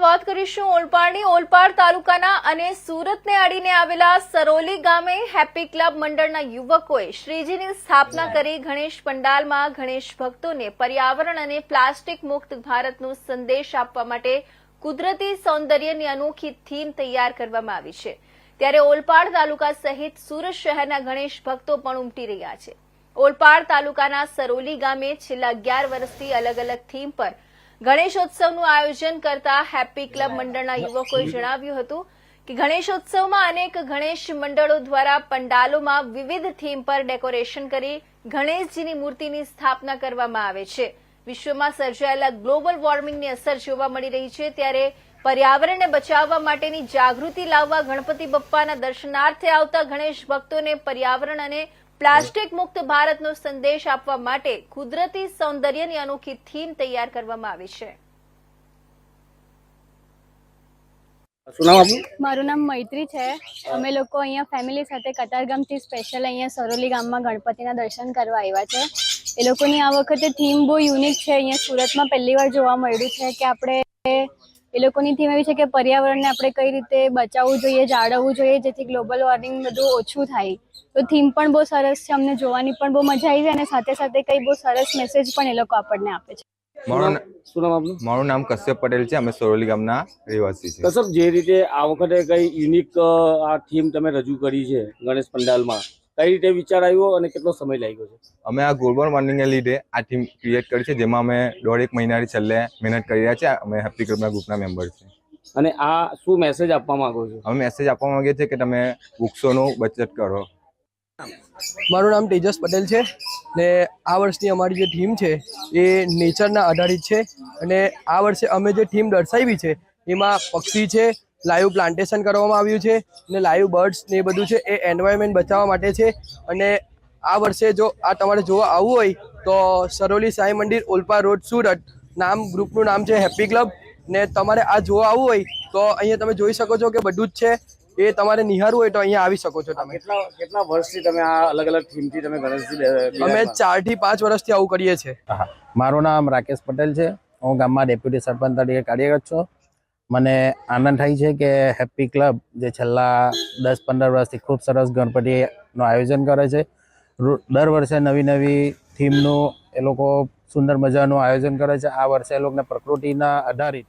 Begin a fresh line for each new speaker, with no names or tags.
વાત કરીશું ઓલપાડની ઓલપાડ તાલુકાના અને સુરતને અડીને આવેલા સરોલી ગામે હેપી ક્લબ મંડળના યુવકોએ શ્રીજીની સ્થાપના કરી. ગણેશ પંડાલમાં ગણેશ ભક્તોને પર્યાવરણ અને પ્લાસ્ટિક મુક્ત ભારતનો સંદેશ આપવા માટે કુદરતી સૌંદર્યની અનોખી થીમ તૈયાર કરવામાં આવી છે. ત્યારે ઓલપાડ તાલુકા સહિત સુરત શહેરના ગણેશ ભક્તો પણ ઉમટી રહ્યા છે. ઓલપાડ તાલુકાના સરોલી ગામે છેલ્લા અગિયાર વર્ષથી અલગ અલગ થીમ પર ગણેશોત્સવનું આયોજન કરતા હેપી ક્લબ મંડળના યુવકોએ જણાવ્યું હતું કે ગણેશોત્સવમાં અનેક ગણેશ મંડળો દ્વારા પંડાલોમાં વિવિધ થીમ પર ડેકોરેશન કરી ગણેશજીની મૂર્તિની સ્થાપના કરવામાં આવે છે. વિશ્વમાં સર્જાયેલા ગ્લોબલ વોર્મિંગની અસર જોવા મળી રહી છે ત્યારે પર્યાવરણને બચાવવા માટેની જાગૃતિ લાવવા ગણપતિ બપ્પાના દર્શનાર્થે આવતા ગણેશ ભક્તોને પર્યાવરણ અને પ્લાસ્ટિક મુક્ત ભારતનો સંદેશ આપવા માટે કુદરતી સૌંદર્યની અનોખી થીમ તૈયાર કરવામાં આવી છે.
મારું નામ મૈત્રી છે. અમે લોકો અહીંયા ફેમિલી સાથે કતારગામથી સ્પેશિયલ અહીંયા સરોલી ગામમાં ગણપતિના દર્શન કરવા આવ્યા છે. એ લોકોની આ વખતે થીમ બહુ યુનિક છે. અહીંયા સુરતમાં પહેલી વાર જોવા મળ્યું છે કે આપણે એ લોકોની થીમ એવી છે કે પર્યાવરણને આપણે કઈ રીતે બચાવવું જોઈએ જાળવવું જોઈએ જેથી ગ્લોબલ વોર્મિંગ બધું ઓછું થાય. તો થીમ પણ બહુ સરસ છે અમને જોવાની પણ બહુ મજા આવી અને સાથે સાથે કઈ બહુ સરસ મેસેજ પણ એ લોકો આપણને આપે છે.
મારું
શું નામ આપનું?
મારું નામ કશ્યપ પટેલ છે અમે સોરોલી ગામના રહેવાસી છીએ.
કશ્યપ જે રીતે આ વખતે કઈ યુનિક આ થીમ તમે રજૂ કરી છે ગણેશ પંડાલમાં કઈ રીતે વિચાર આવ્યો અને કેટલો સમય લાગ્યો છે?
અમે આ ગ્લોબલ વોર્મિંગને લીધે આ ટીમ ક્રિએટ કરી છે જેમાં અમે દોઢ એક મહિનાથી છેલ્લે મહેનત કરી રહ્યા છીએ અમે હેપી ક્લબના ગ્રુપના મેમ્બર છે.
અને આ શું મેસેજ આપવા માંગો છો?
અમે મેસેજ આપવા માંગીએ છીએ કે તમે વૃક્ષોનું બચત કરો.
મારું નામ તેજસ પટેલ છે ને આ વર્ષની અમારી જે થીમ છે એ નેચરના આધારિત છે અને આ વર્ષે અમે જે થીમ દર્શાવી છે એમાં પક્ષી છે લાઈવ પ્લાન્ટેશન કરવામાં આવ્યું છે ને લાઈવ બર્ડ્સ ને એ બધું છે એ એન્વાયરમેન્ટ બચાવવા માટે છે. અને આ વર્ષે જો આ તમારે જોવા આવવું હોય તો સરોલી સાંઈ મંદિર ઓલપા રોડ સુરત નામ ગ્રુપનું નામ છે હેપી ક્લબ ને તમારે આ જોવા આવવું હોય તો અહીંયા તમે જોઈ શકો છો કે બધું જ છે. એ તમારે નિહારવું હોય તો અહીંયા આવી શકો છો તમે.
કેટલા કેટલા વર્ષથી તમે આ અલગ અલગ થીમથી તમે ગણેશજી
અમે ચારથી પાંચ વર્ષથી આવું કરીએ છીએ.
મારું નામ રાકેશ પટેલ છે. હું ગામમાં ડેપ્યુટી સરપંચ તરીકે કાર્યરત છું. મને આનંદ થાય છે કે હેપી ક્લબ જે છેલ્લા દસ પંદર વર્ષથી ખૂબ સરસ ગણપતિનું આયોજન કરે છે. દર વર્ષે નવી નવી થીમનું એ લોકો સુંદર મજાનું આયોજન કરે છે. આ વર્ષે એ લોકોને પ્રકૃતિના આધારિત